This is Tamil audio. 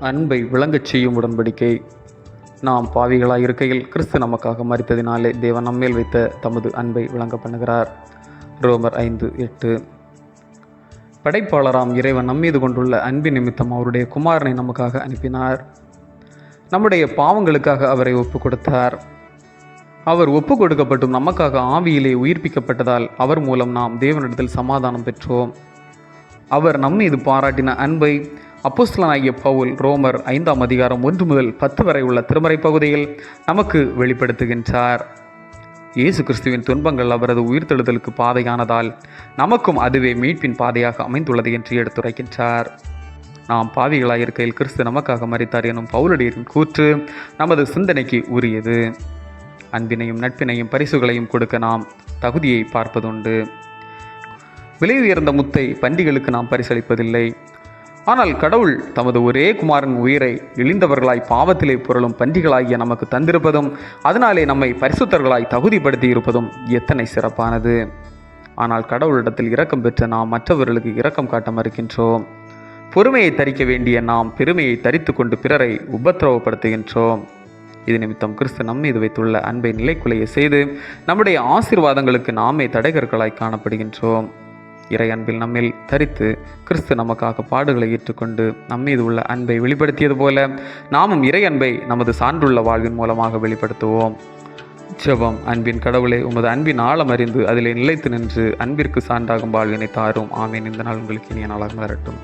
அன்பை விளங்கச் செய்யும் உடன்படிக்கை. நாம் பாவிகளாக இருக்கையில் கிறிஸ்து நமக்காக மறித்ததினாலே தேவன் நம்மேல் வைத்த தமது அன்பை விளங்க பண்ணுகிறார். ரோமர் ஐந்து எட்டு. படைப்பாளராம் இறைவன் நம்மீது கொண்டுள்ள அன்பின் நிமித்தம் அவருடைய குமாரனை நமக்காக அனுப்பினார். நம்முடைய பாவங்களுக்காக அவரை ஒப்பு கொடுத்தார். அவர் ஒப்பு கொடுக்கப்பட்டும் நமக்காக ஆவியிலே உயிர்ப்பிக்கப்பட்டதால் அவர் மூலம் நாம் தேவனிடத்தில் சமாதானம் பெற்றோம். அவர் நம்மீது பாராட்டின அன்பை அப்போஸ்தலனாகிய பவுல் ரோமர் ஐந்தாம் அதிகாரம் ஒன்று முதல் பத்து வரை உள்ள திருமறை பகுதியில் நமக்கு வெளிப்படுத்துகின்றார். இயேசு கிறிஸ்துவின் துன்பங்கள் அவரது உயிர்த்தெழுதலுக்கு பாதையானதால் நமக்கும் அதுவே மீட்பின் பாதையாக அமைந்துள்ளது என்று எடுத்துரைக்கின்றார். நாம் பாவிகளாய் இருக்கையில் கிறிஸ்து நமக்காக மறித்தார் எனும் பவுலடியரின் கூற்று நமது சிந்தனைக்கு உரியது. அன்பினையும் நட்பினையும் பரிசுகளையும் கொடுக்க நாம் தகுதியை பார்ப்பதுண்டு. விலை உயர்ந்த முத்தை பண்டிகளுக்கு நாம் பரிசளிப்பதில்லை. ஆனால் கடவுள் தமது ஒரே குமாரன் உயிரை இழிந்தவர்களாய் பாவத்திலே புரளும் பண்டிகளாகிய நமக்கு தந்திருப்பதும் அதனாலே நம்மை பரிசுத்தர்களாய் தகுதிப்படுத்தி இருப்பதும் எத்தனை சிறப்பானது. ஆனால் கடவுளிடத்தில் இரக்கம் பெற்ற நாம் மற்றவர்களுக்கு இரக்கம் காட்ட மறுக்கின்றோம். பொறுமையை தரிக்க வேண்டிய நாம் பெருமையை தரித்து கொண்டு பிறரை உபத்திரவப்படுத்துகின்றோம். இது நிமித்தம் கிறிஸ்து நம் மீது வைத்துள்ள அன்பை நிலைக்குலைய செய்து நம்முடைய ஆசீர்வாதங்களுக்கு நாமே தடைகர்களாய் காணப்படுகின்றோம். இறை அன்பில் நம்மில் தரித்து கிறிஸ்து நமக்காக பாடுகளை ஏற்றுக்கொண்டு நம்மீது உள்ள அன்பை வெளிப்படுத்தியது போல நாமும் இறை அன்பை நமது சான்றுள்ள வாழ்வின் மூலமாக வெளிப்படுத்துவோம். ஜெபம். அன்பின் கடவுளை உமது அன்பின் ஆழம் அறிந்து அதிலே நிலைத்து நின்று அன்பிற்கு சான்றாகும் வாழ்வினை தாரும். ஆமேன். இந்த நாள் உங்களுக்கு இனிய நாளாக மலரட்டும்.